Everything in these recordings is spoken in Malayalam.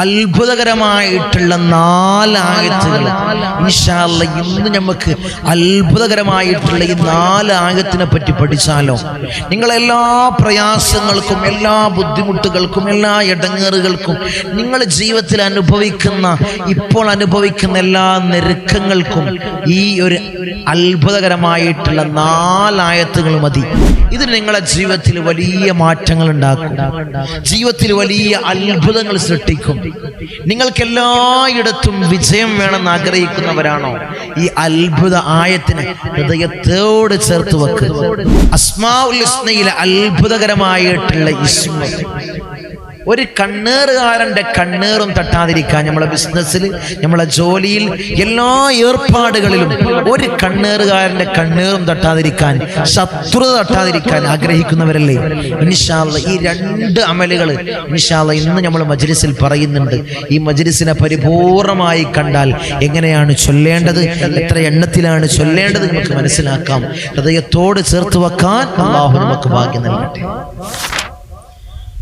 അത്ഭുതകരമായിട്ടുള്ള നാലായത്തുകൾ. ഇൻഷാല്ല ഇന്ന് നമുക്ക് അത്ഭുതകരമായിട്ടുള്ള ഈ നാലായത്തിനെ പറ്റി പഠിച്ചാലോ? നിങ്ങളെല്ലാ പ്രയാസങ്ങൾക്കും എല്ലാ ബുദ്ധിമുട്ടുകൾക്കും എല്ലാ ഇടങ്ങേറുകൾക്കും നിങ്ങൾ ജീവിതത്തിൽ അനുഭവിക്കുന്ന ഇപ്പോൾ അനുഭവിക്കുന്ന എല്ലാ നെരുക്കങ്ങൾക്കും ഈ ഒരു അത്ഭുതകരമായിട്ടുള്ള നാലായത്തുകൾ മതി. ഇത് നിങ്ങളെ ജീവിതത്തിൽ വലിയ മാറ്റങ്ങൾ ഉണ്ടാക്കും. ജീവിതത്തിൽ വലിയ അത്ഭുതങ്ങൾ സൃഷ്ടിക്കും. നിങ്ങൾക്ക് എല്ലായിടത്തും വിജയം വേണമെന്ന് ആഗ്രഹിക്കുന്നവരാണോ? ഈ അത്ഭുത ആയത്തിന് ഹൃദയത്തോട് ചേർത്ത് വെക്കുക അസ്മാഉൽ ഹുസ്നയിലെ അത്ഭുതകരമായിട്ടുള്ള ഇസ്മ. ഒരു കണ്ണേറുകാരന്റെ കണ്ണേറും തട്ടാതിരിക്കാൻ നമ്മളെ ബിസിനസ്സിൽ നമ്മളെ ജോലിയിൽ എല്ലാ ഏർപ്പാടുകളിലും ഒരു കണ്ണേറുകാരന്റെ കണ്ണേറും തട്ടാതിരിക്കാൻ ശത്രുത തട്ടാതിരിക്കാൻ ആഗ്രഹിക്കുന്നവരല്ലേ? ഇൻഷാല്ല ഈ രണ്ട് അമലുകൾ ഇൻഷാല്ല ഇന്ന് നമ്മൾ മജ്ലിസിൽ പറയുന്നുണ്ട്. ഈ മജ്ലിസിനെ പരിപൂർണമായി കണ്ടാൽ എങ്ങനെയാണ് ചൊല്ലേണ്ടത്? എത്ര എണ്ണത്തിലാണ് ചൊല്ലേണ്ടത് നമുക്ക് മനസ്സിലാക്കാം. ഹൃദയത്തോട് ചേർത്ത് വെക്കാൻ അള്ളാഹു നമുക്ക് ഭാഗ്യം നൽകട്ടെ.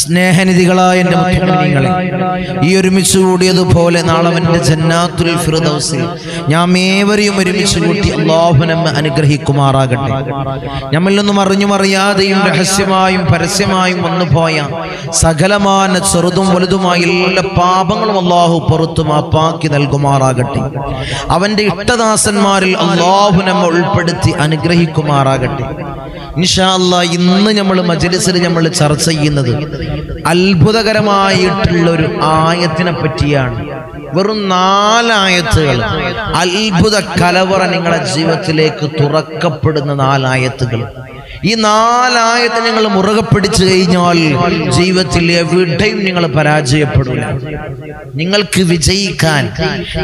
സ്നേഹനിധികളായ എന്റെ മുഖ്യമന്ത്രികളെ ഈ ഒരുമിച്ച് കൂടിയതുപോലെ നാളെ എന്റെ ജന്നാത്തുൽ ഫിറദൗസിൽ ഞാൻ ഏവരെയും ഒരുമിച്ച് കൂട്ടി അള്ളാഹുനമ്മ അനുഗ്രഹിക്കുമാറാകട്ടെ. നമ്മിൽ നിന്നും അറിഞ്ഞും അറിയാതെയും രഹസ്യമായും പരസ്യമായും വന്നുപോയ സകലമാന ചെറുതും വലുതുമായ എല്ലാ പാപങ്ങളും അള്ളാഹു പുറത്തു മാപ്പാക്കി നൽകുമാറാകട്ടെ. അവന്റെ ഇഷ്ടദാസന്മാരിൽ അള്ളാഹുനമ്മ ഉൾപ്പെടുത്തി അനുഗ്രഹിക്കുമാറാകട്ടെ. ഇൻഷാ അല്ലാ ഇന്ന് നമ്മൾ മജലിസിൽ നമ്മൾ ചർച്ച ചെയ്യുന്നത് അത്ഭുതകരമായിട്ടുള്ള ഒരു ആയത്തിനെ പറ്റിയാണ്. വെറും നാലായത്തുകൾ. അത്ഭുത കലവറ നിങ്ങളുടെ ജീവിതത്തിലേക്ക് തുറക്കപ്പെടുന്ന നാലായത്തുകൾ. ഈ നാലായത്ത് നിങ്ങൾ മുറുകെ പിടിച്ചു കഴിഞ്ഞാൽ ജീവിതത്തിൽ എവിടെയും നിങ്ങൾ പരാജയപ്പെടില്ല. നിങ്ങൾക്ക് വിജയിക്കാൻ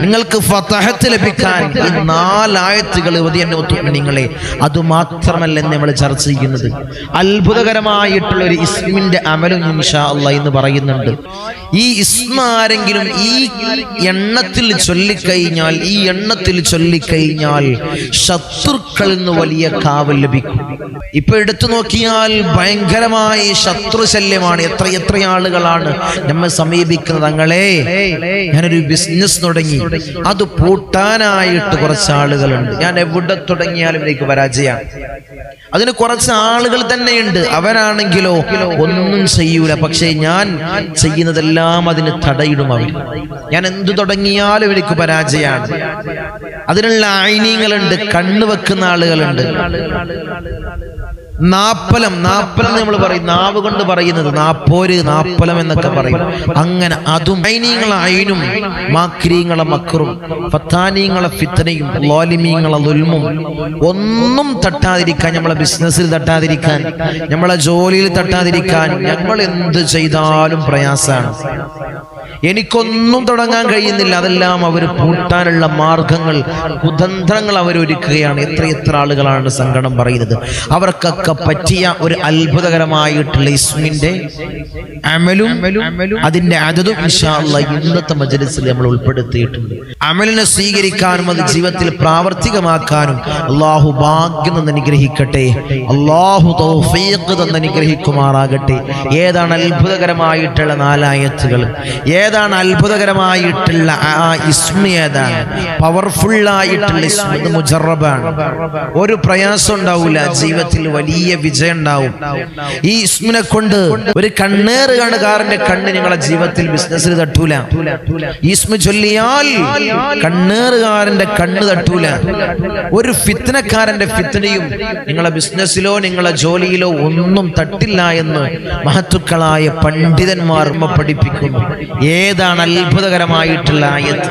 നിങ്ങൾക്ക് ഫതഹത്ത് ലഭിക്കാൻ ഈ നാലായത്തുകൾ നിങ്ങളെ. അത് മാത്രമല്ല നമ്മൾ ചർച്ച ചെയ്യുന്നത്. അത്ഭുതകരമായിട്ടുള്ള ഒരു ഇസ്മിന്റെ അമലും ഇൻഷാ എന്ന് പറയുന്നുണ്ട്. ഈ ഇസ്മ ആരെങ്കിലും ഈ എണ്ണത്തിൽ ചൊല്ലിക്കഴിഞ്ഞാൽ ഈ എണ്ണത്തിൽ ചൊല്ലിക്കഴിഞ്ഞാൽ ശത്രുക്കളിൽ നിന്ന് വലിയ കാവൽ ലഭിക്കും. ഇപ്പൊ എടുത്തു നോക്കിയാൽ ഭയങ്കരമായ ശത്രുശല്യമാണ്. എത്ര എത്ര ആളുകളാണ് നമ്മെ സമീപിക്കുന്നത് തങ്ങളെ? ഞാനൊരു ബിസിനസ് തുടങ്ങി. അത് പൂട്ടാനായിട്ട് കുറച്ച് ആളുകളുണ്ട്. ഞാൻ എവിടെ തുടങ്ങിയാലും എനിക്ക് പരാജയമാണ്. അതിന് കുറച്ച് ആളുകൾ തന്നെയുണ്ട്. അവരാണെങ്കിലോ ഒന്നും ചെയ്യൂല. പക്ഷേ ഞാൻ ചെയ്യുന്നതെല്ലാം അതിന് തടയിടും അവർ. ഞാൻ എന്തു തുടങ്ങിയാലും എനിക്ക് പരാജയമാണ്. അതിനുള്ള ആയിനീങ്ങളുണ്ട്. കണ്ണു വെക്കുന്ന ആളുകളുണ്ട്. നാപ്പലം നാപ്പലം നമ്മൾ പറയും. നാവ് കൊണ്ട് പറയുന്നത് നാപ്പോര് നാപ്പലം എന്നൊക്കെ പറയും. അങ്ങനെ അതും ഐനീങ്ങളെ ഐനും മാക്രീങ്ങളെ മക്കറും ഫത്താനീങ്ങളെ ഫിത്തനയും ലോലിമീങ്ങളെ ദുൽമും ഒന്നും തട്ടാതിരിക്കാൻ നമ്മളെ ബിസിനസ്സിൽ തട്ടാതിരിക്കാൻ നമ്മളെ ജോലിയിൽ തട്ടാതിരിക്കാൻ ഞങ്ങൾ എന്ത് ചെയ്താലും പ്രയാസമാണ് എനിക്കൊന്നും തുടങ്ങാൻ കഴിയുന്നില്ല. അതെല്ലാം അവർ പൂട്ടാനുള്ള മാർഗങ്ങൾ കുതന്ത്രങ്ങൾ അവരൊരുക്കുകയാണ്. എത്ര എത്ര ആളുകളാണ് സങ്കടം പറയുന്നത്. അവർക്കൊക്കെ പറ്റിയ ഒരു അത്ഭുതകരമായിട്ടുള്ള ഇസ്മിന്റെ അമലും അതിന്റെ അതതും ഇന്നത്തെ മജലിസിൽ നമ്മൾ ഉൾപ്പെടുത്തിയിട്ടുണ്ട്. അമലിനെ സ്വീകരിക്കാനും അത് ജീവിതത്തിൽ പ്രാവർത്തികമാക്കാനും അള്ളാഹു ഭാഗ്യം തന്നെ അനുഗ്രഹിക്കട്ടെ. അള്ളാഹു തൗഫീഖ് തന്നെ അനുഗ്രഹിക്കുമാറാകട്ടെ. ഏതാണ് അത്ഭുതകരമായിട്ടുള്ള നാലായത്തുകൾ? ഏതാണ് അത്ഭുതകരമായിട്ടുള്ള ആ ഇസ്മ ഏതാണ്? പവർഫുൾ ആയിട്ടുള്ള ഇസ്മ ഇത് മുജറബാണ്. ഒരു പ്രയാസം ഉണ്ടാവില്ല ജീവിതത്തിൽ വലിയ വിജയം ഉണ്ടാവും. ഈ ഇസ്മിനെ കൊണ്ട് ഒരു കണ്ണേറ് കാണുകാരന്റെ കണ്ണ് നിങ്ങളെ ജീവിതത്തിൽ ബിസിനസ്സിൽ തട്ടൂല. ഇസ്മ ചൊല്ലിയാൽ കണ്ണേറുകാരന്റെ കണ്ണ് തട്ടൂല. ഒരു ഫിത്തനക്കാരന്റെ ഫിത്തനയും നിങ്ങളെ ബിസിനസ്സിലോ നിങ്ങളെ ജോലിയിലോ ഒന്നും തട്ടില്ല എന്ന് മഹത്തുക്കളായ പണ്ഡിതന്മാർ പഠിപ്പിക്കുന്നു. ഏതാണ് അത്ഭുതകരമായിട്ടുള്ള ആയത്ത്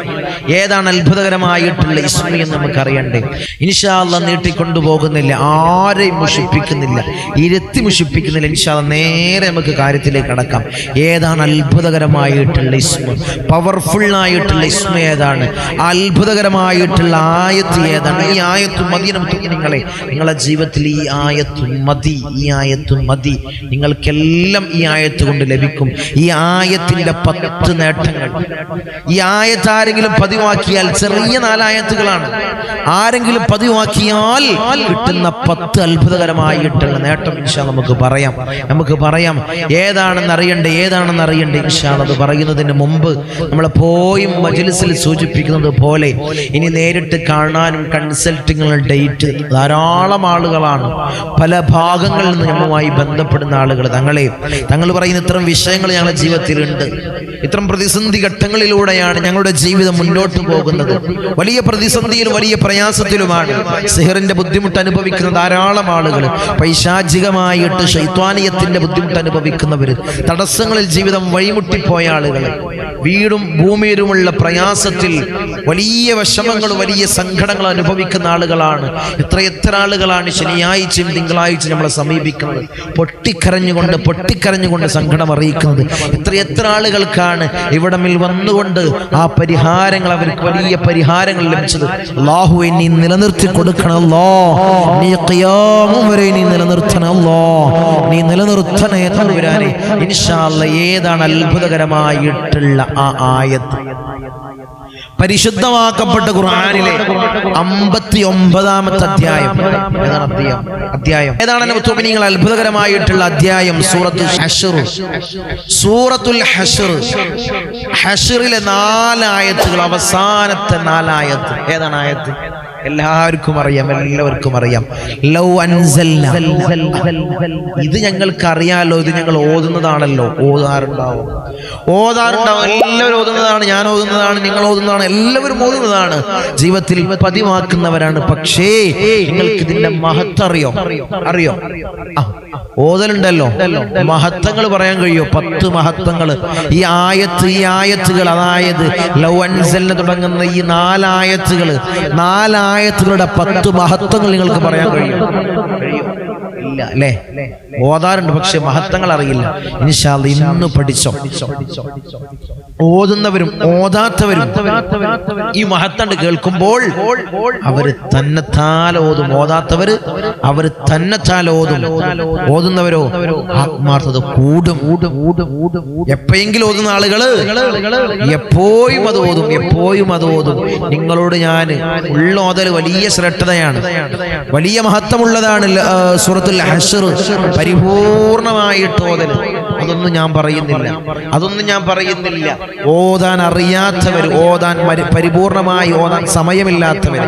ഏതാണ് അത്ഭുതകരമായിട്ടുള്ള ഇസ്മി എന്ന് നമുക്ക് അറിയണ്ടേ ഇൻഷാല്ല നീട്ടിക്കൊണ്ടുപോകുന്നില്ല ആരെയും മുഷിപ്പിക്കുന്നില്ല ഇരുത്തി മുഷിപ്പിക്കുന്നില്ല. ഇൻഷാല്ല നേരെ നമുക്ക് കാര്യത്തിലേക്ക് കടക്കാം. ഏതാണ് അത്ഭുതകരമായിട്ടുള്ള ഇസ്മ? പവർഫുൾ ആയിട്ടുള്ള ഇസ്മ ഏതാണ്? അത്ഭുതകരമായിട്ടുള്ള ആയത്ത് ഏതാണ്? ഈ ആയത്ത് മതി നമുക്ക് നിങ്ങളെ നിങ്ങളുടെ ജീവിതത്തിൽ ഈ ആയത്ത് മതി ഈ ആയത്ത് മതി. നിങ്ങൾക്കെല്ലാം ഈ ആയത്ത് കൊണ്ട് ലഭിക്കും. ഈ ആയത്തിന്റെ പത്ത് നേട്ടങ്ങൾ. ഈ ആയത്ത് ആരെങ്കിലും പതിവാക്കിയാൽ ചെറിയ നാലായത്തുകളാണ്. ആരെങ്കിലും പതിവാക്കിയാൽ കിട്ടുന്ന പത്ത് അത്ഭുതകരമായിട്ടുള്ള നേട്ടം ഇൻഷാ നമുക്ക് പറയാം. നമുക്ക് പറയാം. ഏതാണെന്ന് അറിയണ്ടേ? ഏതാണെന്ന് അറിയണ്ടേ? ഇൻഷാ അത് പറയുന്നതിന് മുമ്പ് നമ്മളെ പോയും മജ്ലിസിൽ സൂചിപ്പിക്കുന്നത് പോലെ ഇനി നേരിട്ട് കാണാനും കൺസൾട്ടിങ്ങുള്ള ഡേറ്റ് ധാരാളം ആളുകളാണ്. പല ഭാഗങ്ങളിൽ നിന്ന് ഞങ്ങളുമായി ബന്ധപ്പെടുന്ന ആളുകൾ. തങ്ങളെ തങ്ങൾ പറയുന്ന ഇത്തരം വിഷയങ്ങൾ ഞങ്ങളുടെ ജീവിതത്തിലുണ്ട്. ഇത്തരം പ്രതിസന്ധി ഘട്ടങ്ങളിലൂടെയാണ് ഞങ്ങളുടെ ജീവിതം മുന്നോട്ട് പോകുന്നത്. വലിയ പ്രതിസന്ധിയിലും വലിയ പ്രയാസത്തിലുമാണ് സിഹറിന്റെ ബുദ്ധിമുട്ട് അനുഭവിക്കുന്ന ധാരാളം ആളുകൾ. പൈശാചികമായിട്ട് ശൈത്വാനീയത്തിന്റെ ബുദ്ധിമുട്ട് അനുഭവിക്കുന്നവർ തടസ്സങ്ങളിൽ ജീവിതം വഴിമുട്ടിപ്പോയ ആളുകൾ. വീടും ഭൂമിയിലുമുള്ള പ്രയാസത്തിൽ വലിയ വിഷമങ്ങൾ വലിയ സങ്കടങ്ങൾ അനുഭവിക്കുന്ന ആളുകളാണ്. എത്രയെത്ര ആളുകളാണ് ശനിയാഴ്ചയും തിങ്കളാഴ്ചയും നമ്മളെ സമീപിക്കുന്നത്. പൊട്ടിക്കരഞ്ഞുകൊണ്ട് പൊട്ടിക്കരഞ്ഞുകൊണ്ട് സങ്കടം അറിയിക്കുന്നത്. എത്രയെത്ര ആളുകൾക്കാണ് ഇവിടമിൽ വന്നുകൊണ്ട് ആ പരിഹാരങ്ങൾ അവർക്ക് വലിയ പരിഹാരങ്ങൾ ലഭിച്ചത്. അള്ളാഹുവെ നീ നിലനിർത്തി കൊടുക്കണല്ലോ നീ ഖിയാമം വരെ നീ നിലനിർത്തണല്ലോ നീ നിലനിർത്തണേ ഇൻഷാ അല്ലാ ഏതാണ് അത്ഭുതകരമായിട്ടുള്ള ആ ആയത്ത്. പരിശുദ്ധമാക്കപ്പെട്ട ഖുർആാനിലെ അമ്പത്തി ഒമ്പതാമത്തെ അധ്യായം? അധ്യായം. ഏതാണ് മുത്തുമിനിങ്ങൾ അത്ഭുതകരമായിട്ടുള്ള അധ്യായം? സൂറത്തുൽ സൂറത്തുൽ ഹഷർ. ഹഷറിലെ നാലായത്തുകൾ അവസാനത്തെ നാലായത്ത്. ഏതാണ് ആയത്ത്? എല്ലാവർക്കും അറിയാം എല്ലാവർക്കും അറിയാം. ലൗ അൻസൽന. ഇത് ഞങ്ങൾക്ക് അറിയാലോ ഇത് ഞങ്ങൾ ഓതുന്നതാണല്ലോ. ഓതാറുണ്ടാവും. ഓതാറുണ്ടാവും. എല്ലാവരും ഓതുന്നതാണ് ഞാൻ ഓതുന്നതാണ് നിങ്ങൾ ഓതുന്നതാണ് എല്ലാവരും ഓതുന്നതാണ്. ജീവിതത്തിൽ പതിവാക്കുന്നവരാണ്. പക്ഷേ നിങ്ങൾക്ക് ഇതിന്റെ മഹത്വം അറിയോ? ഓതലുണ്ടല്ലോ. മഹത്വങ്ങൾ പറയാൻ കഴിയോ? പത്ത് മഹത്വങ്ങൾ. ഈ ആയത്ത് ഈ ആയത്തുകൾ അതായത് ലൗ തുടങ്ങുന്ന ഈ നാലായത്തുകൾ. നാലായത്തുകളുടെ പത്ത് മഹത്വങ്ങൾ നിങ്ങൾക്ക് പറയാൻ കഴിയും. കഴിയോ ഇല്ല അല്ലേ? ഓതാറുണ്ട് പക്ഷെ മഹത്വങ്ങൾ അറിയില്ല. ഇന്ന് പഠിച്ചോ? ഓതുന്നവരും ഓതാത്തവരും ഈ മഹത്തണ്ട് കേൾക്കുമ്പോൾ അവർ തന്നെത്താൽ ഓതും. ഓതാത്തവര് അവർ തന്നെത്താൽ ഓതും. ഓതുന്നവരോ ആത്മാർത്ഥത കൂടും. എപ്പോഴെങ്കിലും ഓതുന്ന ആളുകൾ എപ്പോഴും അത് ഓതും എപ്പോഴും അത് ഓതും. നിങ്ങളോട് ഞാൻ ഉള്ള ഓതൽ വലിയ ശ്രേഷ്ഠതയാണ് വലിയ മഹത്വമുള്ളതാണ് ല- സൂറത്തുൽ ഹഷർ പരിപൂർണമായിട്ട് ഓതൽ അതൊന്നും ഞാൻ പറയുന്നില്ല. അതൊന്നും ഞാൻ പറയുന്നില്ല. ഓതാൻ അറിയാത്തവർ ഓതാൻ പരിപൂർണമായി ഓതാൻ സമയമില്ലാത്തവർ.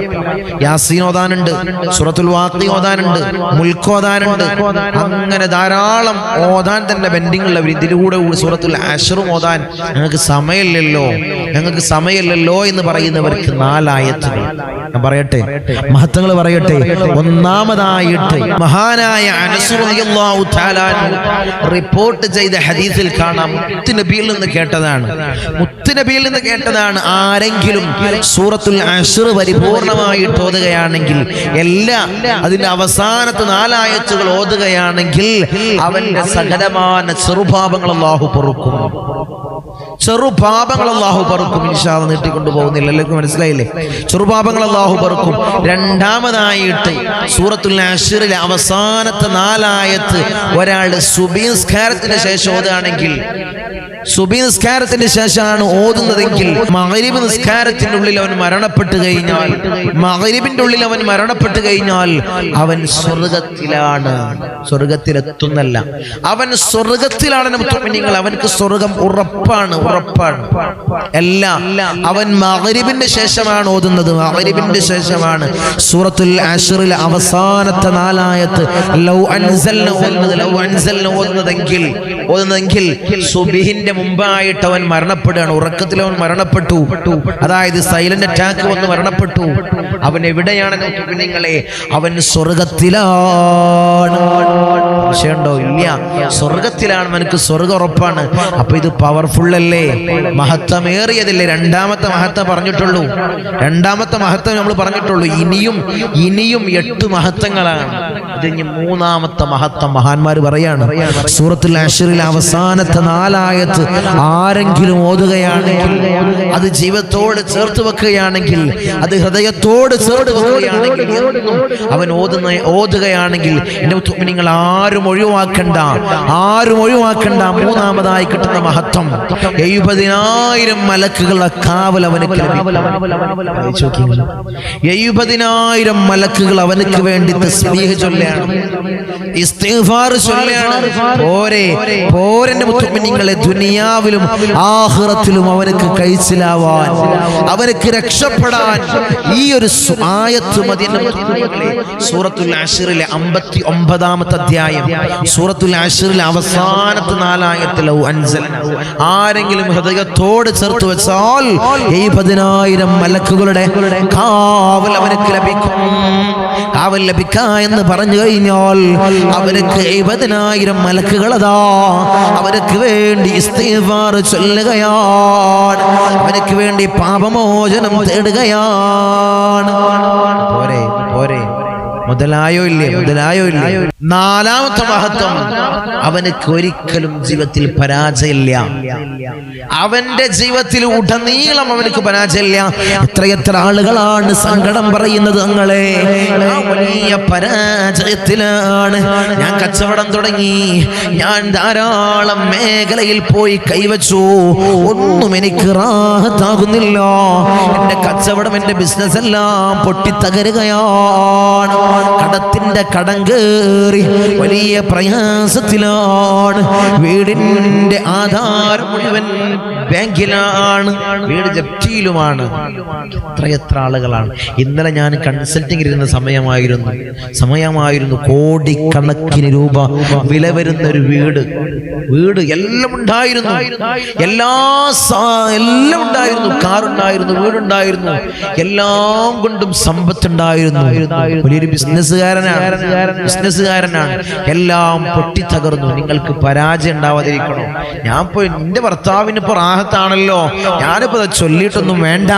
യാസീൻ ഓതാനുണ്ട് സുറത്തുൽ വാത്തി ഓതാനുണ്ട് മുൽക്ക് ഓതാനുണ്ട്. അങ്ങനെ ധാരാളം ഓതാൻ തന്നെ ബെൻഡിങ്ങുള്ളവർ ഇതിലൂടെ സൂറത്തുൽ അഷറും ഓതാൻ. ഞങ്ങൾക്ക് സമയമില്ലല്ലോ. ഞങ്ങൾക്ക് സമയമില്ലല്ലോ എന്ന് പറയുന്നവർക്ക് നാലായത്തുകൾ ഞാൻ പറയട്ടെ? മഹത്വങ്ങൾ പറയട്ടെ? ഒന്നാമതായിട്ട് മഹാനായ റിപ്പോർട്ട് ചെയ്ത ഹദീസിൽ കാണാം. മുത്തുനബിയിൽ നിന്ന് കേട്ടതാണ്. മുത്തുനബിയിൽ നിന്ന് കേട്ടതാണ് ആരെങ്കിലും സൂറത്തുൽ അഷർ പരിപൂർണമായിട്ട് ഓതുകയാണെങ്കിൽ എല്ലാ അതിന്റെ അവസാനത്തെ നാലായത്തുകൾ ഓതുകയാണെങ്കിൽ അവന്റെ സകലമായ ചെറുഭാവങ്ങൾ അല്ലാഹു പൊറുക്കും. ചെറുപാപങ്ങൾ അള്ളാഹു പറക്കും ഇൻഷാദ് നീട്ടിക്കൊണ്ടു പോകുന്നില്ല. എല്ലാവർക്കും മനസ്സിലായില്ലേ? ചെറുപാപങ്ങൾ അള്ളാഹു പറക്കും രണ്ടാമതായിട്ട് സൂറത്തുൽ അഷ്റിലെ അവസാനത്തെ നാലായത്ത് ഒരാൾ സുബീസ്കാരത്തിന് ശേഷം ഓതുകയാണെങ്കിൽ സുബി നിസ്കാരത്തിന് ശേഷമാണ് ഓതുന്നതെങ്കിൽ മകരിബ് നിസ്കാരത്തിന്റെ ഉള്ളിൽ അവൻ മരണപ്പെട്ടു കഴിഞ്ഞാൽ മകരിബിന്റെ ഉള്ളിൽ അവൻ മരണപ്പെട്ടു കഴിഞ്ഞാൽ അവൻ സ്വർഗത്തിലാണ് സ്വർഗത്തിലെത്തുന്നല്ല അവൻ സ്വർഗത്തിലാണ് നിങ്ങൾ അവനക്ക് സ്വർഗം ഉറപ്പാണ് ഉറപ്പാണ്. എല്ലാം അവൻ മകരിബിന്റെ ശേഷമാണ് ഓതുന്നത്. മകരിബിന്റെ ശേഷമാണ് സൂറത്തുൽ അഷറിലെ അവസാനത്തെ നാലായത്ത് ലൗ അൻസൽ ലൗ അൻസൽന ഓതുന്നതെങ്കിൽ ഓതുന്നതെങ്കിൽ സുബിഹിന്റെ മുമ്പായിട്ട് അവൻ മരണപ്പെടുകയാണ്. ഉറക്കത്തിൽ അവൻ മരണപ്പെട്ടു. അതായത് സൈലന്റ് അറ്റാക്ക് വന്ന് മരണപ്പെട്ടു. അവൻ എവിടെയാണ് നിങ്ങളെ അവൻ സ്വർഗത്തിലാണ് ഇല്ല. സ്വർഗത്തിലാണ് അവനക്ക് സ്വർഗം ഉറപ്പാണ്. അപ്പൊ ഇത് പവർഫുൾ അല്ലേ? മഹത്വമേറിയതല്ലേ? രണ്ടാമത്തെ മഹത്വം പറഞ്ഞിട്ടുള്ളൂ. രണ്ടാമത്തെ മഹത്വം നമ്മൾ പറഞ്ഞിട്ടുള്ളൂ. ഇനിയും ഇനിയും എട്ട് മഹത്വങ്ങളാണ്. ഇത് മൂന്നാമത്തെ മഹത്വം മഹാന്മാർ പറയാണ്. സൂറത്തുൽ അഷറിൽ അവസാനത്തെ നാലായത്ത് ആരെങ്കിലും ഓതുകയാണെങ്കിൽ അത് ജീവത്തോട് ചേർത്ത് വെക്കുകയാണെങ്കിൽ അത് ഹൃദയത്തോട് ചേർത്ത് വെക്കുകയാണെങ്കിൽ അവൻ ഓതുന്ന ഓതുകയാണെങ്കിൽ എന്റെ നിങ്ങൾ ആരും ഒഴിവാക്കണ്ട. ആരും ഒഴിവാക്കണ്ട. മൂന്നാമതായി കിട്ടുന്ന മഹത്വം. എഴുപതിനായിരം മലക്കുകളുടെ കാവൽ ലഭിക്കും. എഴുപതിനായിരം മലക്കുകൾ അവനക്ക് വേണ്ടി തസ്ബീഹ് ചൊല്ലാണ് ഇസ്തിഗ്ഫാർ പോരെ പോരന്റെ മുത്തുമിനിങ്ങളെ ദുനിയാവിലും ആഖിറത്തിലും അവനക്ക് കഴിച്ചിലാവാൻ അവനക്ക് രക്ഷപ്പെടാൻ ഈ ഒരു സൂറത്തുൽ ആഷിറിലെ അമ്പത്തി ഒമ്പതാമത്തെ അധ്യായം സൂറത്തുൽ ആഷിറിലെ അവസാനത്തെ നാലായത്തിലോ അഞ്ചൽ ആരെങ്കിലും ഹൃദയത്തോട് ചേർത്ത് വെച്ചാൽ ഈ പതിനായിരം മലക്കുകളുടെ കാവൽ അവനക്ക് ലഭിക്കും. കാവൽ ലഭിക്ക എന്ന് പറഞ്ഞു കഴിഞ്ഞാൽ അവർക്ക് എഴുപതിനായിരം മലക്കുകളതാ അവർക്ക് വേണ്ടി ഇസ്തീഫാർ ചൊല്ലുകയാണ്. അവർക്ക് വേണ്ടി പാപമോചനം തേടുകയാണ്. പോരെ പോരെ. മുതലായോ ഇല്ലേ? മുതലായോ ഇല്ലേ? നാലാമത്തെ മഹത്വം. അവനക്ക് ഒരിക്കലും ജീവിതത്തിൽ പരാജയമില്ല. അവന്റെ ജീവിതത്തിൽ ഉടനീളം അവനക്ക് പരാജയമില്ല. എത്രയെത്ര ആളുകളാണ് സങ്കടം പറയുന്നത് തങ്ങളെ? വലിയ പരാജയത്തിലാണ്. ഞാൻ കച്ചവടം തുടങ്ങി. ഞാൻ ധാരാളം മേഖലയിൽ പോയി കൈവച്ചു. ഒന്നും എനിക്ക് റാഹത്താകുന്നില്ല. എന്റെ കച്ചവടം എന്റെ ബിസിനസ് എല്ലാം പൊട്ടിത്തകരുകയാണ്. കടത്തിന്റെ കടം കേറി വലിയ പ്രയാസത്തിലാണ്. വീടിന്റെ ആധാരം മുഴുവൻ ബാങ്കിലാണ്. വീട് ജപ്തിയിലുമാണ്. എത്രയെത്ര ആളുകളാണ്. ഇന്നലെ ഞാൻ കൺസൾട്ടിംഗ് ഇരുന്ന സമയമായിരുന്നു. സമയമായിരുന്നു കോടിക്കണക്കിന് രൂപ വില വരുന്ന ഒരു വീട്. വീട് എല്ലാം ഉണ്ടായിരുന്നു. എല്ലാ എല്ലാം ഉണ്ടായിരുന്നു. കാറുണ്ടായിരുന്നു വീടുണ്ടായിരുന്നു. എല്ലാം കൊണ്ടും സമ്പത്തുണ്ടായിരുന്നു. വലിയൊരു ബിസിനസ്സുകാരനാണ്. ബിസിനസ്സുകാരനാണ്. എല്ലാം പൊട്ടിത്തകർന്നു. നിങ്ങൾക്ക് പരാജയം ഉണ്ടാവാതിരിക്കണോ? ഞാൻ ഇപ്പൊ എന്റെ ഭർത്താവിന് ഇപ്പൊ റാഹത്താണല്ലോ. ഞാനിപ്പോ ചൊല്ലിട്ടൊന്നും ചൊല്ലിയിട്ടൊന്നും വേണ്ട.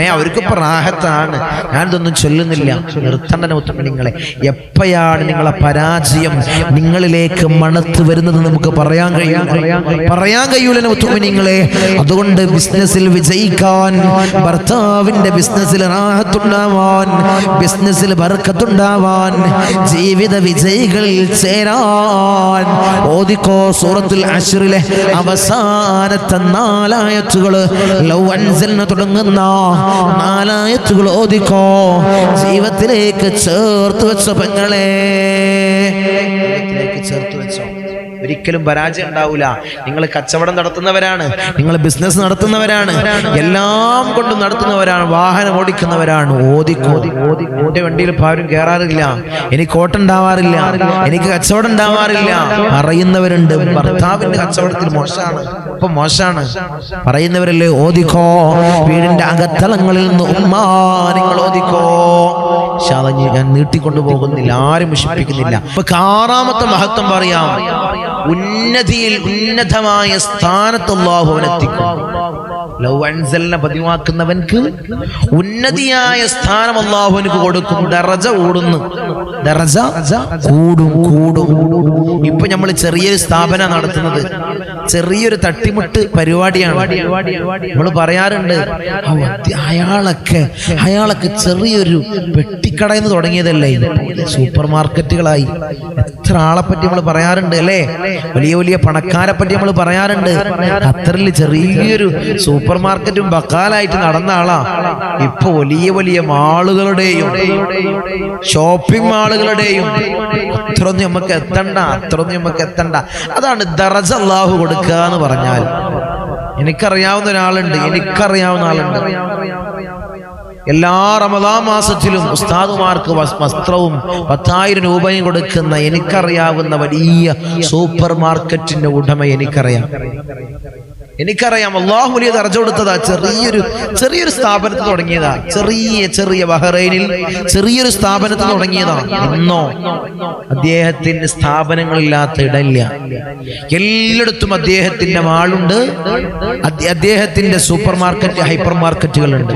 ഏ അവർക്ക് ഇപ്പൊ റാഹത്താണ്. ഞാനിതൊന്നും ചൊല്ലുന്നില്ല. നിർത്തണ്ടനെ ഉത്തമ നിങ്ങളെ. എപ്പോഴാണ് നിങ്ങളെ പരാജയം നിങ്ങളിലേക്ക് മണത്ത് വരുന്നത് നമുക്ക് പറയാൻ കഴിയാ? പറയാൻ കഴിയൂല നിങ്ങളെ. അതുകൊണ്ട് ബിസിനസ്സിൽ വിജയിക്കാൻ ഭർത്താവിന്റെ ബിസിനസ്സിൽ റാഹത്തുണ്ടാവാൻ ബിസിനസ്സിൽ ബർക്കത്തുണ്ടാവാൻ ജീവിത വിജയികളിൽ ചേരാൻ. ഓദിക്കോ സൂറത്തുൽ അഷറിലെ അവസാനത്തെ നാലായത്തുകൾ. ലൗ തുടങ്ങുന്ന നാലായത്തുകൾ ഓദിക്കോ ജീവിതത്തിലേക്ക് ചേർത്ത് വെച്ച പെങ്ങളെ. ചേർത്ത് വെച്ചോ. ഒരിക്കലും പരാജയം ഉണ്ടാവില്ല നിങ്ങൾ കച്ചവടം നടത്തുന്നവരാണ്. നിങ്ങൾ ബിസിനസ് നടത്തുന്നവരാണ്. എല്ലാം കൊണ്ടും നടത്തുന്നവരാണ്. വാഹനം ഓടിക്കുന്നവരാണ്. ഓതിക്കോതി എന്റെ വണ്ടിയിൽ ആരും കയറാറില്ല. എനിക്ക് ഓട്ടുണ്ടാവാറില്ല എനിക്ക് കച്ചവടം ഉണ്ടാവാറില്ല. അറിയുന്നവരുണ്ട് ഭർത്താവിന്റെ കച്ചവടത്തിൽ മോശമാണ്. ഇപ്പൊ മോശമാണ്. പറയുന്നവരല്ലേ ഓദിക്കോ വീടിന്റെ അകത്തളങ്ങളിൽ നിന്ന് ഉമ്മാ നിങ്ങൾ ഓദിക്കോ അത് ഞാൻ- നീട്ടിക്കൊണ്ടു പോകുന്നില്ല ആരും വിഷമിപ്പിക്കുന്നില്ല. ഇപ്പൊ ആറാമത്തെ മഹത്വം പറയാം. ഉന്നതിയിൽ ഉന്നതമായ സ്ഥാനത്ത് അള്ളാഹു അവനെത്തിക്കും. ലൗ അൻസലിനെ പതിവാക്കുന്നവൻക്ക് ഉന്നതിയായ സ്ഥാനം അള്ളാഹുവിനക്ക് കൊടുക്കും. ദറജ ഓടുന്നു ദറജ കൂടും കൂടും. ഇപ്പൊ നമ്മൾ ചെറിയൊരു സ്ഥാപന നടത്തുന്നത്. ചെറിയൊരു തട്ടിമുട്ട് പരിപാടിയാണ്. നമ്മൾ പറയാറുണ്ട് "ഓ, അത് അയാളൊക്കെ അയാളൊക്കെ ചെറിയൊരു പെട്ടിക്കടയിൽ നിന്ന് തുടങ്ങിയതല്ലേ? സൂപ്പർ മാർക്കറ്റുകളായി എത്ര ആളെ പറ്റി നമ്മൾ പറയാറുണ്ട് അല്ലേ? വലിയ വലിയ പണക്കാരെ പറ്റി നമ്മൾ പറയാറുണ്ട്. ഖത്തറിൽ ചെറിയൊരു സൂപ്പർ മാർക്കറ്റും ബക്കാലായിട്ട് നടന്ന ആളാ. ഇപ്പൊ വലിയ വലിയ മാളുകളുടെയും ഷോപ്പിംഗ് മാളുകളുടെയും അത്രയൊന്നും നമുക്ക് എത്തണ്ട അത്രയൊന്നും നമുക്ക് എത്തണ്ട. അതാണ് ദറജ അള്ളാഹു കൊടുക്കുക എന്ന് പറഞ്ഞാൽ എനിക്കറിയാവുന്ന ഒരാളുണ്ട് എനിക്കറിയാവുന്ന ആളുണ്ട്. എല്ലാ റമദാ മാസത്തിലും ഉസ്താദുമാർക്ക് വസ്ത്രവും പത്തായിരം രൂപയും കൊടുക്കുന്ന എനിക്കറിയാവുന്ന വലിയ സൂപ്പർ മാർക്കറ്റിന്റെ ഉടമ എനിക്കറിയാം. എനിക്കറിയാം അള്ളാഹു വലിയ ദർജ കൊടുത്തതാ. ചെറിയൊരു ചെറിയൊരു സ്ഥാപനത്തിൽ തുടങ്ങിയതാ. ചെറിയ ചെറിയ ബഹ്റൈനിൽ ചെറിയൊരു സ്ഥാപനത്തിൽ തുടങ്ങിയതാ. എന്നോ അദ്ദേഹത്തിന് സ്ഥാപനങ്ങളില്ലാത്ത ഇടല്ല എല്ലായിടത്തും അദ്ദേഹത്തിന്റെ മാളുണ്ട് അദ്ദേ- അദ്ദേഹത്തിന്റെ സൂപ്പർ മാർക്കറ്റ് ഹൈപ്പർ മാർക്കറ്റുകൾ ഉണ്ട്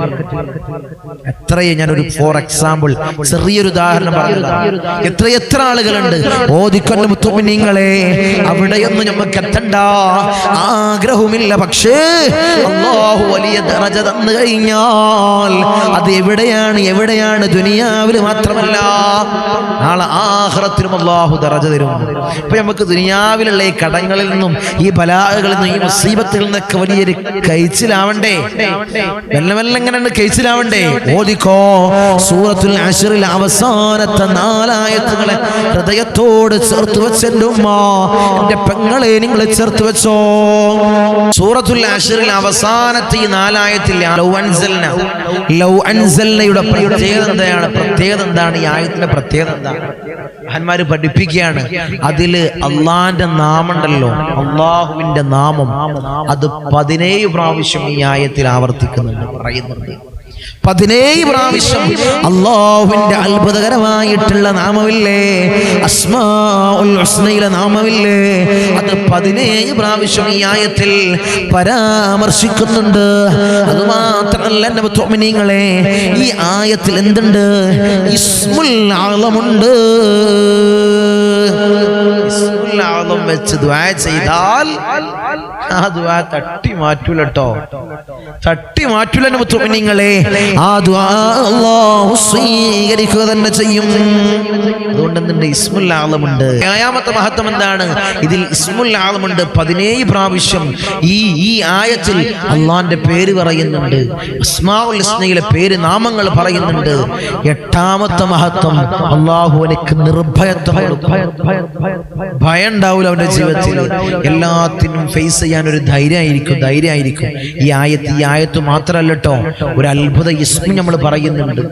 എത്രയും ഞാനൊരു ഫോർ എക്സാമ്പിൾ ചെറിയൊരു ഉദാഹരണം പറഞ്ഞതാണ് എത്ര എത്ര ആളുകളുണ്ട്? ഓദിക്കൊണ്ട മുത്തുമിനിങ്ങളെ അവിടെയൊന്നും നമുക്ക് എത്തണ്ട. ആഗ്രഹവുമില്ല പക്ഷേ അള്ളാഹു വലിയ ദറജ തന്നു കഴിഞ്ഞാൽ അത് എവിടെയാണ്? എവിടെയാണ്? ദുനിയാവിൽ മാത്രമല്ല. നാളെ ആഹ്റത്തിനും അള്ളാഹു ദറജ തരും. ഇപ്പൊ നമുക്ക് ദുനിയാവിലുള്ള ഈ കടങ്ങളിൽ നിന്നും ഈ ബലാഹകളിൽ നിന്നും ഈ മുസീബത്തിൽ നിന്നൊക്കെ വലിയൊരു കഴിച്ചിലാവണ്ടേ മെല്ലെ മെല്ലെ എങ്ങനെയാണ് കഴിച്ചിലാവണ്ടേ ഓദിക്കോ സൂറത്തുൽ അഷറിൽ അവസാനത്തെ നാലായത്തുകളെ ഹൃദയത്തോട് ചേർത്ത് വെച്ചെന്റെ ഉമ്മ. എന്റെ പെങ്ങളെ നിങ്ങളെ ചേർത്ത് വെച്ചോ. സൂറത്തുൽ അഷറിൽ അവസാനത്തെ ഈ നാലായത്തിൽ ലൗ ലൗ അൻസൽനയുടെ പ്രത്യേകത എന്താണ്? പ്രത്യേകത എന്താണ്? ഈ ആയത്തിന്റെ പ്രത്യേകത എന്താണ്? മഹാന്മാര് പഠിപ്പിക്കുകയാണ്. അതിൽ അള്ളാന്റെ നാമുണ്ടല്ലോ അള്ളാഹുവിന്റെ നാമം. അത് പതിനേഴ് പ്രാവശ്യം ഈ ആയത്തിൽ ആവർത്തിക്കുന്നുണ്ട് പറയുന്നുണ്ട്. പതിനേഴ് പ്രാവശ്യം അള്ളാഹുവിന്റെ അത്ഭുതകരമായിട്ടുള്ള നാമമില്ലേ? അസ്മാഉൽ ഹുസ്നയിലെ നാമമില്ലേ? അത് പതിനേഴ് പ്രാവശ്യം ഈ ആയത്തിൽ പരാമർശിക്കുന്നുണ്ട്. അത് മാത്രമല്ല എന്റെ മുഅ്മിനീങ്ങളെ ഈ ആയത്തിൽ എന്തുണ്ട്? ഇസ്മുൽ ആളമുണ്ട്. ഇസ്മുൽ ആളം വെച്ച് ദ്വാ ചെയ്താൽ ആ ദുആ തട്ടി മാറ്റൂലട്ടോ തട്ടി മാറ്റൂല നിങ്ങളെ ആ ദുആ അല്ലാഹു സ്വീകരിക്കുക തന്നെ ചെയ്യും. അതുകൊണ്ട് എന്തുണ്ട് ഇസ്മുൽ ആളമുണ്ട് ഏഴാമത്തെ മഹത്വം എന്താണ്? ഇതിൽ ഇസ്മുൽ ആളമുണ്ട് പതിനേഴ് പ്രാവശ്യം ഈ ഈ ആയത്തിൽ അള്ളാന്റെ പേര് പറയുന്നുണ്ട്. അസ്മാഉൽ ഹുസ്നയിലെ പേര് നാമങ്ങൾ പറയുന്നുണ്ട്. എട്ടാമത്തെ മഹത്വം അള്ളാഹു എനിക്ക് നിർഭയത്വം. ഭയം ഉണ്ടാവില്ല അവന്റെ ജീവിതത്തിൽ എല്ലാത്തിനും ഫേസ് ചെയ്യാൻ ഒരു ധൈര്യമായിരിക്കും ധൈര്യമായിരിക്കും. ഈ ആയത്ത് ഈ ആയത്ത് മാത്രമല്ലട്ടോ ഒരു അത്ഭുത ഇസ്മു നമ്മൾ പറയുന്നുണ്ട്.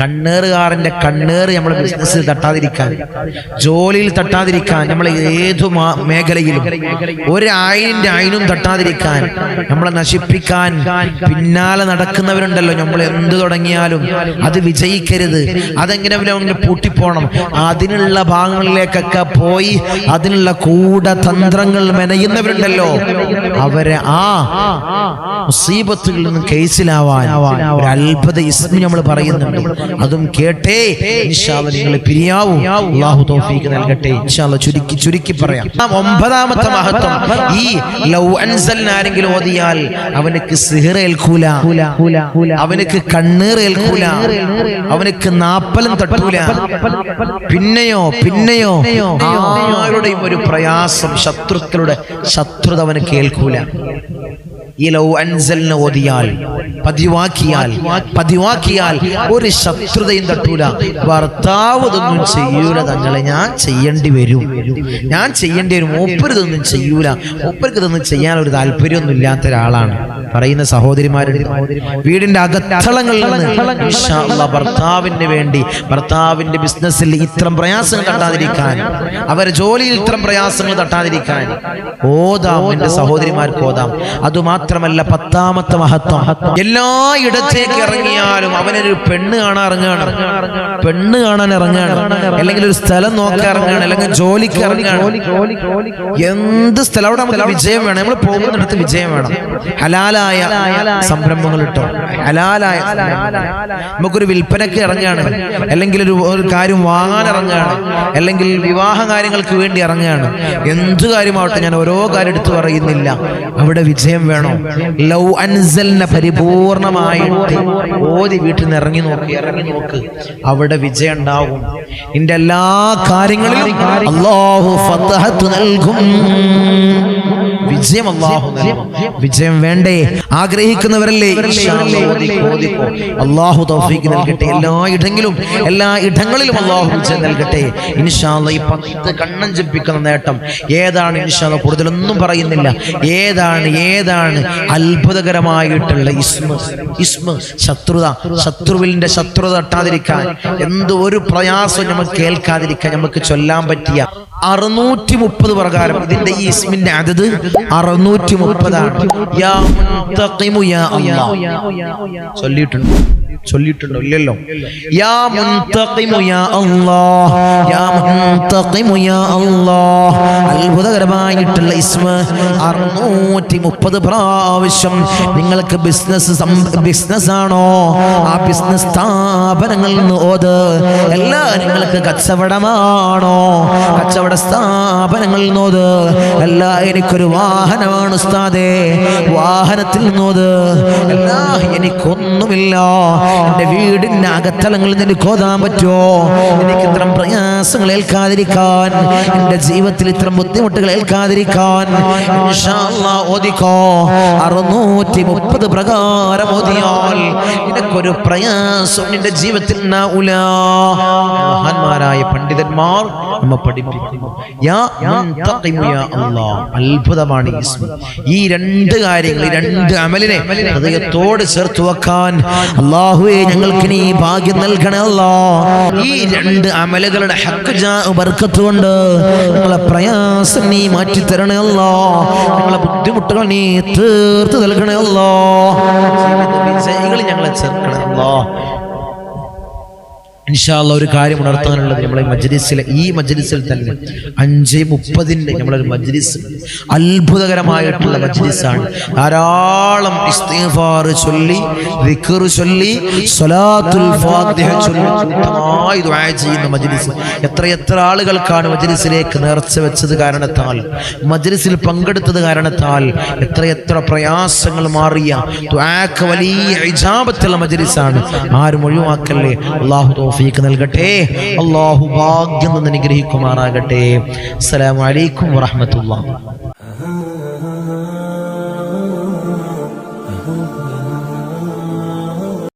കണ്ണേറുകാരന്റെ കണ്ണേറ് നമ്മളെ ബിസിനസ്സിൽ തട്ടാതിരിക്കാൻ. ജോലിയിൽ തട്ടാതിരിക്കാൻ നമ്മൾ ഏതു മേഖലയിലും. ഒരു അയിനും തട്ടാതിരിക്കാൻ നമ്മളെ നശിപ്പിക്കാൻ പിന്നാലെ നടക്കുന്നവരുണ്ടല്ലോ. നമ്മൾ എന്ത് തുടങ്ങിയാലും അത് വിജയിക്കരുത്. അതെങ്ങനെ അവനെ പൂട്ടിപ്പോണം? അതിനുള്ള ഭാഗങ്ങളിലേക്കൊക്കെ പോയി അതിനുള്ള കൂടതന്ത്രങ്ങൾ മെനയുന്നവരുണ്ടല്ലോ. അവരെ ആ മുസീബത്തുകളിൽ നിന്ന് കേസിലാവാൻ ഒരു അത്ഭുത ഇസ്മി നമ്മൾ പറയുന്നുണ്ട്. അതും കേട്ടേ. ഇൻഷാല്ല നിങ്ങൾ പിരിയാവും. നൽകട്ടെ. ചുരുക്കി ചുരുക്കി പറയാം. ഒമ്പതാമത്തെ മഹത്വം. ഈ ലൗ അൻസൽ ആരെങ്കിലും ഓതിയാൽ അവനക്ക് സിഹിർ അവനക്ക് കണ്ണീർ ഏൽക്കൂല. അവനക്ക് നാപ്പലം തട്ടൂല. പിന്നെയോ പിന്നെയോ? ആരുടെയും ഒരു പ്രയാസം ശത്രുക്കളുടെ ശത്രുത അവന് കേൾക്കൂല ഈ ലൗ അൻസലിനെ പതിവാക്കിയാൽ പതിവാക്കിയാൽ ഒരു ശത്രുതയും തട്ടൂല. ഭർത്താവ് ഇതൊന്നും ചെയ്യൂല തങ്ങളെ ഞാൻ ചെയ്യേണ്ടി വരും. ഞാൻ ചെയ്യേണ്ടി വരും. മൂപ്പര് ഇതൊന്നും ചെയ്യൂല. മൂപ്പർക്ക് ഇതൊന്നും ചെയ്യാൻ ഒരു താല്പര്യമൊന്നും ഇല്ലാത്ത ഒരാളാണ്. പറയുന്ന സഹോദരിമാരുടെ വീടിന്റെ അകത്തളങ്ങളിൽ നിന്ന് ഭർത്താവിന് വേണ്ടി ഭർത്താവിന്റെ ബിസിനസ്സിൽ ഇത്തരം പ്രയാസങ്ങൾ തട്ടാതിരിക്കാൻ അവരെ ജോലിയിൽ ഇത്തരം പ്രയാസങ്ങൾ തട്ടാതിരിക്കാൻ ഓതാം. എന്റെ സഹോദരിമാർക്ക് ഓതാം. അതുമാത്രമല്ല പത്താമത്തെ മഹത്വം. എല്ലാ ഇടത്തേക്ക് ഇറങ്ങിയാലും അവനൊരു പെണ്ണ് കാണാൻ ഇറങ്ങുകയാണ്. പെണ്ണ് കാണാൻ ഇറങ്ങുകയാണ്. അല്ലെങ്കിൽ ഒരു സ്ഥലം നോക്കാൻ ഇറങ്ങുകയാണ്. അല്ലെങ്കിൽ ജോലിക്ക് ഇറങ്ങുകയാണ്. എന്ത് സ്ഥലം? അവിടെ വിജയം വേണം. നമ്മൾ പോകുന്നിടത്ത് വിജയം വേണം. ഹലാലായ സംരംഭങ്ങൾ ഇട്ടോ? ഹലാലായ. നമുക്കൊരു വിൽപ്പനക്ക് ഇറങ്ങുകയാണ്. അല്ലെങ്കിൽ ഒരു ഒരു കാര്യം വാങ്ങാൻ ഇറങ്ങുകയാണ്. അല്ലെങ്കിൽ വിവാഹ കാര്യങ്ങൾക്ക് വേണ്ടി ഇറങ്ങുകയാണ്. എന്ത് കാര്യമാവട്ടെ ഞാൻ ഓരോ കാര്യം എടുത്തു പറയുന്നില്ല. അവിടെ വിജയം വേണോ. ലൗ അൻസലിനെ പരിപൂർണമായിട്ട് ഓതി വീട്ടിൽ നിന്ന് ഇറങ്ങി നോക്കി ഇറങ്ങി നോക്ക്. അവിടെ വിജയം ഉണ്ടാവും നിന്റെ എല്ലാ കാര്യങ്ങളിലും അള്ളാഹു നൽകും. വിജയം അള്ളാഹു വിജയം വേണ്ടേ? ആഗ്രഹിക്കുന്നവരല്ലേ. അള്ളാഹു തൗഫീഖ് നൽകട്ടെ. എല്ലാ ഇടങ്ങളിലും എല്ലാ ഇടങ്ങളിലും അള്ളാഹു വിജയം നൽകട്ടെ. ഇൻഷാല്ല ഈ പത്ത് കണ്ണം ജപിക്കുന്ന നേട്ടം ഏതാണ് ഇൻഷാല്ല കൂടുതലൊന്നും പറയുന്നില്ല. ഏതാണ് ഏതാണ് അത്ഭുതകരമായിട്ടുള്ള ഇസ്മ? ഇസ്മ ശത്രുത. ശത്രുവിന്റെ ശത്രുത തട്ടാതിരിക്കാൻ. എന്ത് ഒരു പ്രയാസം നമുക്ക് കേൾക്കാതിരിക്കാൻ നമുക്ക് ചൊല്ലാൻ പറ്റിയ അറുന്നൂറ്റി മുപ്പത് പ്രകാരം ഇതിന്റെ ഈ ഇസ്മിന്റെ അതത് അറുന്നൂറ്റി മുപ്പതാണ് ചൊല്ലിയിട്ടുണ്ട്. അത്ഭുതകരമായിട്ടുള്ള ഇസ്മ. അറുന്നൂറ്റി മുപ്പത് പ്രാവശ്യം നിങ്ങൾക്ക് ബിസിനസ് ബിസിനസ് ആണോ? ആ ബിസിനസ് സ്ഥാപനങ്ങളിൽ നിന്ന് ഓത്. എല്ലാ നിങ്ങൾക്ക് കച്ചവടമാണോ? കച്ചവട സ്ഥാപനങ്ങളിൽ നിന്നോത് എല്ലാ എനിക്കൊരു വാഹനമാണ് ഉസ്താദേ. വാഹനത്തിൽ നിന്നോത് എല്ലാ എനിക്കൊന്നുമില്ല. എന്റെ വീടിന്റെ അകത്തലങ്ങളിൽ നിനക്ക് ഓതാൻ പറ്റുമോ എനിക്ക് ഇത്തരം പ്രയാസങ്ങൾ ഏൽക്കാതിരിക്കാൻ എന്റെ ജീവിതത്തിൽ ഇത്തരം ബുദ്ധിമുട്ടുകൾ ഏൽക്കാതിരിക്കാൻ ഓദിക്കോ അറുന്നൂറ്റി മുപ്പത് പ്രകാരം ഓതിയാൽ നിനക്കൊരു പ്രയാസം നിന്റെ ജീവിതത്തിൽ. മഹാന്മാരായ പണ്ഡിതന്മാർ നമ്മ പഠിപ്പിക്കുന്നു. അത്ഭുതമാണ് ഈ രണ്ട് കാര്യങ്ങൾ ഈ രണ്ട് അമലിനെ ഹൃദയത്തോട് ചേർത്ത് വെക്കാൻ അള്ളാഹുവെ ഞങ്ങൾക്ക് നീ ഭാഗ്യം നൽകണല്ലോ ഈ രണ്ട് അമലുകളുടെ ഹക്കുജാർക്കത്തുകൊണ്ട് ഞങ്ങളെ പ്രയാസം നീ മാറ്റി തരണേ അല്ലാ. ഞങ്ങളെ ബുദ്ധിമുട്ടുകൾ നീ തീർത്ത് നൽകണേ വിജയങ്ങൾ ഞങ്ങളെ ചേർക്കണേ അല്ലാ. ഇൻഷാല്ല ഒരു കാര്യം ഉണർത്താനുള്ളത് നമ്മളെ മജ്ലിസിലെ ഈ മജ്ലിസിൽ തന്നെ അഞ്ച് മുപ്പതിന്റെ നമ്മളൊരു മജ്ലിസ് അത്ഭുതകരമായിട്ടുള്ള മജ്ലിസാണ്. ധാരാളം ചൊല്ലി ചൊല്ലി സ്വലാത്തുൽ ഫാത്തിഹ ചൊല്ലി ദുആ ചെയ്യുന്ന മജ്ലിസ്. എത്രയെത്ര എത്ര ആളുകൾക്കാണ് മജ്ലിസിലേക്ക് നേർച്ച വെച്ചത് കാരണത്താൽ മജ്ലിസിൽ പങ്കെടുത്തത് കാരണത്താൽ എത്രയെത്ര എത്ര പ്രയാസങ്ങൾ മാറിയ ദുആക്ക് വലിയ ഇജാബത്തുള്ള മജ്ലിസാണ്. ആരും ഒഴിവാക്കല്ലേ? അള്ളാഹു തൗഫീഖ് നൽകട്ടെ. അള്ളാഹു ഭാഗ്യം നിന്ന് അനുഗ്രഹിക്കുമാറാകട്ടെ അസ്സലാമു അലൈക്കും വറഹ്മത്തുള്ളാഹി.